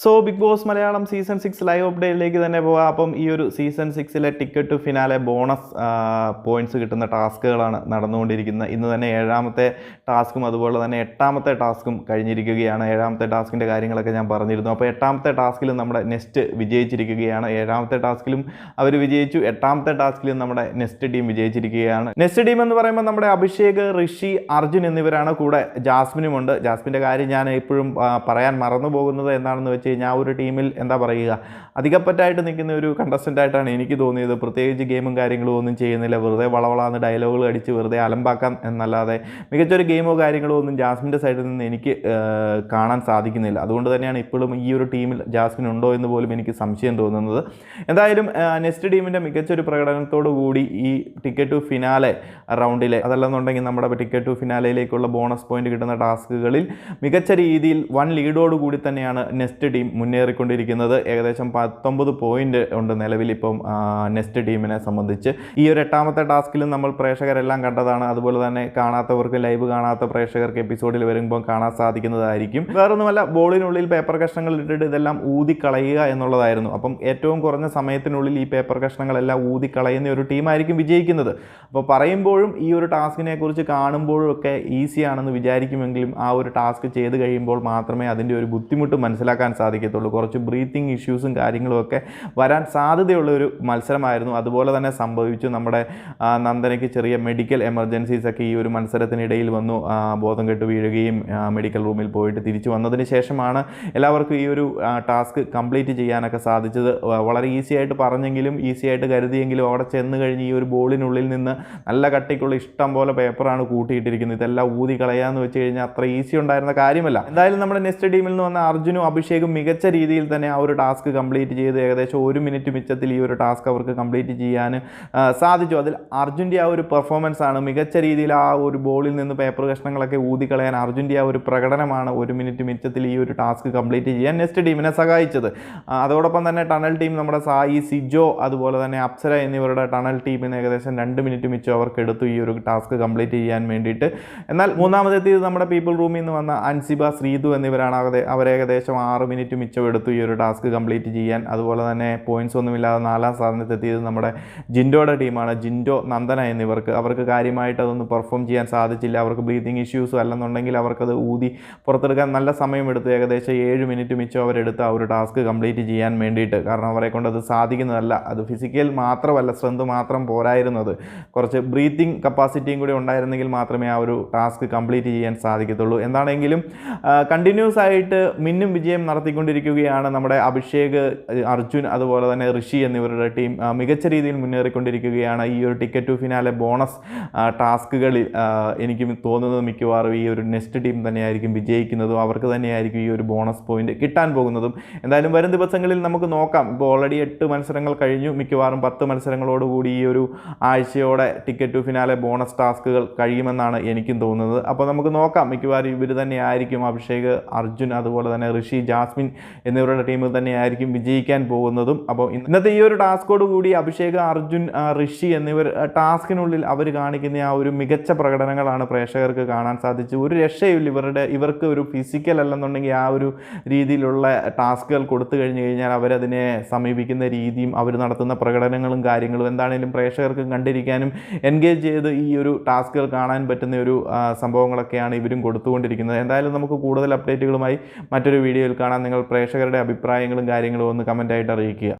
So big boss Malayalam season six live അപ്ഡേറ്റിലേക്ക് തന്നെ പോകാം അപ്പം ഈ ഒരു season സിക്സിലെ ticket to finale bonus points കിട്ടുന്ന ടാസ്കുകളാണ് നടന്നുകൊണ്ടിരിക്കുന്നത്. ഇന്ന് തന്നെ ഏഴാമത്തെ ടാസ്കും അതുപോലെ തന്നെ എട്ടാമത്തെ ടാസ്കും കഴിഞ്ഞിരിക്കുകയാണ്. ഏഴാമത്തെ ടാസ്കിന്റെ കാര്യങ്ങളൊക്കെ ഞാൻ പറഞ്ഞിരുന്നു. അപ്പോൾ എട്ടാമത്തെ ടാസ്കിൽ നമ്മുടെ നെസ്റ്റ് വിജയിച്ചിരിക്കുകയാണ്. ഏഴാമത്തെ ടാസ്കിലും അവർ വിജയിച്ചു. എട്ടാമത്തെ ടാസ്കിലും നമ്മുടെ നെസ്റ്റ് ടീം വിജയിച്ചിരിക്കുകയാണ്. നെസ്റ്റ് ടീം എന്ന് പറയുമ്പോൾ നമ്മുടെ അഭിഷേക് ഋഷി അർജുൻ എന്നിവരാണ് കൂടെ. ജാസ്മിനുമുണ്ട്. ജാസ്മിന്റെ കാര്യം ഞാൻ എപ്പോഴും പറയാൻ മറന്നു പോകുന്നത് എന്താണെന്ന് വെച്ച് കഴിഞ്ഞാൽ ആ ഒരു ടീമിൽ എന്താ പറയുക അധികപ്പറ്റായിട്ട് നിൽക്കുന്ന ഒരു കണ്ടസ്റ്റന്റായിട്ടാണ് എനിക്ക് തോന്നിയത്. പ്രത്യേകിച്ച് ഗെയിമും കാര്യങ്ങളും ഒന്നും ചെയ്യുന്നില്ല. വെറുതെ വളവളാന്ന് ഡയലോഗുകൾ അടിച്ച് വെറുതെ അലമ്പാക്കാം എന്നല്ലാതെ മികച്ചൊരു ഗെയിമോ കാര്യങ്ങളോ ഒന്നും ജാസ്മിന്റെ സൈഡിൽ നിന്ന് എനിക്ക് കാണാൻ സാധിക്കുന്നില്ല. അതുകൊണ്ട് തന്നെയാണ് ഇപ്പോഴും ഈ ഒരു ടീമിൽ ജാസ്മിൻ ഉണ്ടോ എന്ന് പോലും എനിക്ക് സംശയം തോന്നുന്നത്. എന്തായാലും നെക്സ്റ്റ് ടീമിന്റെ മികച്ചൊരു പ്രകടനത്തോടു കൂടി ഈ ടിക്കറ്റ് ടു ഫിനാലെ റൗണ്ടിലെ അതല്ലെന്നുണ്ടെങ്കിൽ നമ്മുടെ ടിക്കറ്റ് ടു ഫിനാലയിലേക്കുള്ള ബോണസ് പോയിന്റ് കിട്ടുന്ന ടാസ്കുകളിൽ മികച്ച രീതിയിൽ വൺ ലീഡോടുകൂടി തന്നെയാണ് നെക്സ്റ്റ് ടീം മുന്നേറിക്കൊണ്ടിരിക്കുന്നത് ഏകദേശം പത്തൊമ്പത് പോയിന്റ് ഉണ്ട് നിലവിൽ ഇപ്പം നെക്സ്റ്റ് ടീമിനെ സംബന്ധിച്ച്. ഈ ഒരു എട്ടാമത്തെ ടാസ്കിലും നമ്മൾ പ്രേക്ഷകരെല്ലാം കണ്ടതാണ്. അതുപോലെ തന്നെ കാണാത്തവർക്ക് ലൈവ് കാണാത്ത പ്രേക്ഷകർക്ക് എപ്പിസോഡിൽ വരുമ്പോൾ കാണാൻ സാധിക്കുന്നതായിരിക്കും. വേറൊന്നുമല്ല ബോളിനുള്ളിൽ പേപ്പർ കഷ്ണങ്ങൾ ഇട്ടിട്ട് ഇതെല്ലാം ഊതിക്കളയുക എന്നുള്ളതായിരുന്നു. അപ്പം ഏറ്റവും കുറഞ്ഞ സമയത്തിനുള്ളിൽ ഈ പേപ്പർ കഷ്ണങ്ങളെല്ലാം ഊതിക്കളയുന്ന ഒരു ടീമായിരിക്കും വിജയിക്കുന്നത്. അപ്പോൾ പറയുമ്പോഴും ഈ ഒരു ടാസ്കിനെ കുറിച്ച് കാണുമ്പോഴും ഒക്കെ ഈസിയാണെന്ന് വിചാരിക്കുമെങ്കിലും ആ ഒരു ടാസ്ക് ചെയ്ത് കഴിയുമ്പോൾ മാത്രമേ അതിന്റെ ഒരു ബുദ്ധിമുട്ട് മനസ്സിലാക്കാൻ സാധിക്കത്തുള്ളൂ. കുറച്ച് ബ്രീത്തിങ് ഇഷ്യൂസും കാര്യങ്ങളുമൊക്കെ വരാൻ സാധ്യതയുള്ള ഒരു മത്സരമായിരുന്നു. അതുപോലെ തന്നെ സംഭവിച്ചു. നമ്മുടെ നന്ദനയ്ക്ക് ചെറിയ മെഡിക്കൽ എമർജൻസീസ് ഒക്കെ ഈ ഒരു മത്സരത്തിനിടയിൽ വന്നു. ബോധം കെട്ട് വീഴുകയും മെഡിക്കൽ റൂമിൽ പോയിട്ട് തിരിച്ചു വന്നതിന് ശേഷമാണ് എല്ലാവർക്കും ഈ ഒരു ടാസ്ക് കംപ്ലീറ്റ് ചെയ്യാനൊക്കെ സാധിച്ചത്. വളരെ ഈസി ആയിട്ട് പറഞ്ഞെങ്കിലും ഈസി ആയിട്ട് കരുതിയെങ്കിലും അവിടെ ചെന്ന് കഴിഞ്ഞ് ഈ ഒരു ബോളിനുള്ളിൽ നിന്ന് നല്ല കട്ടിക്കുള്ള ഇഷ്ടം പോലെ പേപ്പറാണ് കൂട്ടിയിട്ടിരിക്കുന്നത്. ഇതെല്ലാം ഊതി കളയാന്ന് വെച്ച് കഴിഞ്ഞാൽ അത്ര ഈസി ഉണ്ടായിരുന്ന കാര്യമല്ല. എന്തായാലും നമ്മുടെ നെക്സ്റ്റ് ടീമിൽ നിന്ന് വന്ന അർജുനും അഭിഷേകും മികച്ച രീതിയിൽ തന്നെ ആ ഒരു ടാസ്ക് കംപ്ലീറ്റ് ചെയ്ത് ഏകദേശം ഒരു മിനിറ്റ് മിച്ചത്തിൽ ഈ ഒരു ടാസ്ക് അവർക്ക് കംപ്ലീറ്റ് ചെയ്യാൻ സാധിച്ചു. അതിൽ അർജുന്റെ ആ ഒരു പെർഫോമൻസ് ആണ്. മികച്ച രീതിയിൽ ആ ഒരു ബോളിൽ നിന്ന് പേപ്പർ കഷ്ണങ്ങളൊക്കെ ഊതിക്കളയാൻ അർജുന്റെ ആ ഒരു പ്രകടനമാണ് ഒരു മിനിറ്റ് മിച്ചത്തിൽ ഈ ഒരു ടാസ്ക് കംപ്ലീറ്റ് ചെയ്യാൻ നെക്സ്റ്റ് ടീമിനെ സഹായിച്ചത്. അതോടൊപ്പം തന്നെ ടണൽ ടീം നമ്മുടെ സായി സിജോ അതുപോലെ തന്നെ അപ്സര എന്നിവരുടെ ടണൽ ടീമിന് ഏകദേശം രണ്ട് മിനിറ്റ് മിച്ചം അവർക്ക് എടുത്തു ഈ ഒരു ടാസ്ക് കംപ്ലീറ്റ് ചെയ്യാൻ വേണ്ടിയിട്ട്. എന്നാൽ മൂന്നാമതെത്തിയത് നമ്മുടെ പീപ്പിൾ റൂമിൽ നിന്ന് വന്ന അൻസിബ ശ്രീതു എന്നിവരാണ്. അവരെ അവർ ഏകദേശം ആറ് മിനിറ്റ് മിച്ചം എടുത്തു ഈ ഒരു ടാസ്ക് കംപ്ലീറ്റ് ചെയ്യാൻ. അതുപോലെ തന്നെ പോയിന്റ്സ് ഒന്നുമില്ലാതെ നാലാം സ്ഥാനത്തെത്തിയത് നമ്മുടെ ജിൻഡോയുടെ ടീമാണ്. ജിൻഡോ നന്ദന എന്നിവർക്ക്. അവർക്ക് കാര്യമായിട്ട് അതൊന്ന് പെർഫോം ചെയ്യാൻ സാധിച്ചില്ല. അവർക്ക് ബ്രീതിങ് ഇഷ്യൂസും അല്ലെന്നുണ്ടെങ്കിൽ അവർക്കത് ഊതി പുറത്തെടുക്കാൻ നല്ല സമയമെടുത്തു. ഏകദേശം ഏഴ് മിനിറ്റ് മിച്ചം അവരെടുത്ത് ആ ഒരു ടാസ്ക് കംപ്ലീറ്റ് ചെയ്യാൻ വേണ്ടിയിട്ട്. കാരണം അവരെ കൊണ്ട് അത് സാധിക്കുന്നതല്ല. അത് ഫിസിക്കൽ മാത്രമല്ല സ്ട്രെങ്ത് മാത്രം പോരായിരുന്നത്. കുറച്ച് ബ്രീത്തിങ് കപ്പാസിറ്റിയും കൂടി ഉണ്ടായിരുന്നെങ്കിൽ മാത്രമേ ആ ഒരു ടാസ്ക് കംപ്ലീറ്റ് ചെയ്യാൻ സാധിക്കത്തുള്ളൂ. എന്താണെങ്കിലും കണ്ടിന്യൂസ് ആയിട്ട് മിന്നും വിജയം നടത്തിക്കൊണ്ടിരിക്കുകയാണ് നമ്മുടെ അഭിഷേക് അർജുൻ അതുപോലെ തന്നെ ഋഷി എന്നിവരുടെ ടീം. മികച്ച രീതിയിൽ മുന്നേറിക്കൊണ്ടിരിക്കുകയാണ് ഈ ഒരു ടിക്കറ്റ് ടു ഫിനാലെ ബോണസ് ടാസ്കുകളിൽ എനിക്ക് തോന്നുന്നത് മിക്കവാറും ഈ ഒരു നെക്സ്റ്റ് ടീം തന്നെയായിരിക്കും വിജയിക്കുന്നതും അവർക്ക് തന്നെയായിരിക്കും ഈ ഒരു ബോണസ് പോയിന്റ് കിട്ടാൻ പോകുന്നതും. എന്തായാലും വരും ദിവസങ്ങളിൽ നമുക്ക് നോക്കാം. ഇപ്പോൾ ഓൾറെഡി എട്ട് മത്സരങ്ങൾ കഴിഞ്ഞു. മിക്കവാറും പത്ത് മത്സരങ്ങളോടുകൂടി ഈ ഒരു ആഴ്ചയോടെ ടിക്കറ്റ് ടു ഫിനാലെ ബോണസ് ടാസ്കുകൾ കഴിയുമെന്നാണ് എനിക്കും തോന്നുന്നത്. അപ്പോൾ നമുക്ക് നോക്കാം. മിക്കവാറും ഇവർ തന്നെയായിരിക്കും അഭിഷേക് അർജുൻ അതുപോലെ തന്നെ ഋഷി ജാസ്മിൻ എന്നിവരുടെ ടീമിൽ തന്നെയായിരിക്കും വിജയിക്കാൻ പോകുന്നതും. അപ്പോൾ ഇന്നത്തെ ഈ ഒരു ടാസ്കോട് കൂടി അഭിഷേക് അർജുൻ ഋഷി എന്നിവർ ടാസ്കിനുള്ളിൽ അവർ കാണിക്കുന്ന ആ ഒരു മികച്ച പ്രകടനങ്ങളാണ് പ്രേക്ഷകർക്ക് കാണാൻ സാധിച്ചു ഒരു രക്ഷയില്ല ഇവരുടെ ഇവർക്ക് ഒരു ഫിസിക്കൽ അല്ലെന്നുണ്ടെങ്കിൽ ആ ഒരു രീതിയിലുള്ള ടാസ്കുകൾ കൊടുത്തു കഴിഞ്ഞു കഴിഞ്ഞാൽ അവരതിനെ സമീപിക്കുന്ന രീതിയും അവർ നടത്തുന്ന പ്രകടനങ്ങളും കാര്യങ്ങളും എന്താണെങ്കിലും പ്രേക്ഷകർക്ക് കണ്ടിരിക്കാനും എൻഗേജ് ചെയ്ത് ഈ ഒരു ടാസ്കുകൾ കാണാൻ പറ്റുന്ന ഒരു സംഭവങ്ങളൊക്കെയാണ് ഇവരും കൊടുത്തുകൊണ്ടിരിക്കുന്നത്. എന്തായാലും നമുക്ക് കൂടുതൽ അപ്ഡേറ്റുകളുമായി മറ്റൊരു വീഡിയോയിൽ കാണാം. നിങ്ങൾ പ്രേക്ഷകരുടെ അഭിപ്രായങ്ങളും കാര്യങ്ങളും ഒന്ന് കമന്റായിട്ട് അറിയിക്കുക.